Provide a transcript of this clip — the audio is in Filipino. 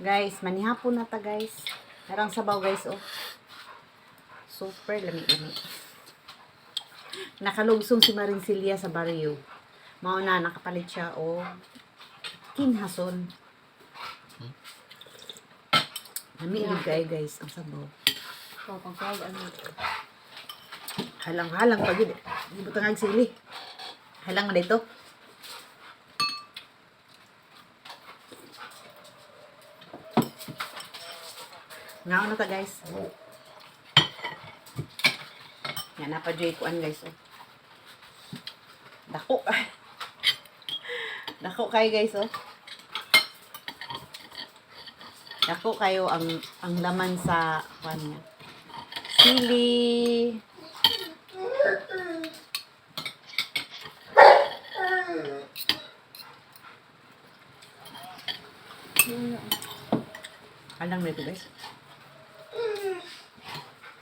Guys, manihapon na ta guys. Narang sabaw guys oh. Super lami-lami. Nakalugsong si Marincilia sa baryo. Mauna nakapalit siya o kinhason. Namilig kayo guys ang sabaw. So, fried ano. Halang-halang pag yun. Mo tangag sili. Halang na dito. Ngaon na ta guys. Yan, napadyoy kuan guys. Oh. Dako. Dako kayo guys oh. Dako kayo ang ang laman sa kuan niya. Sili. Halang na ito guys.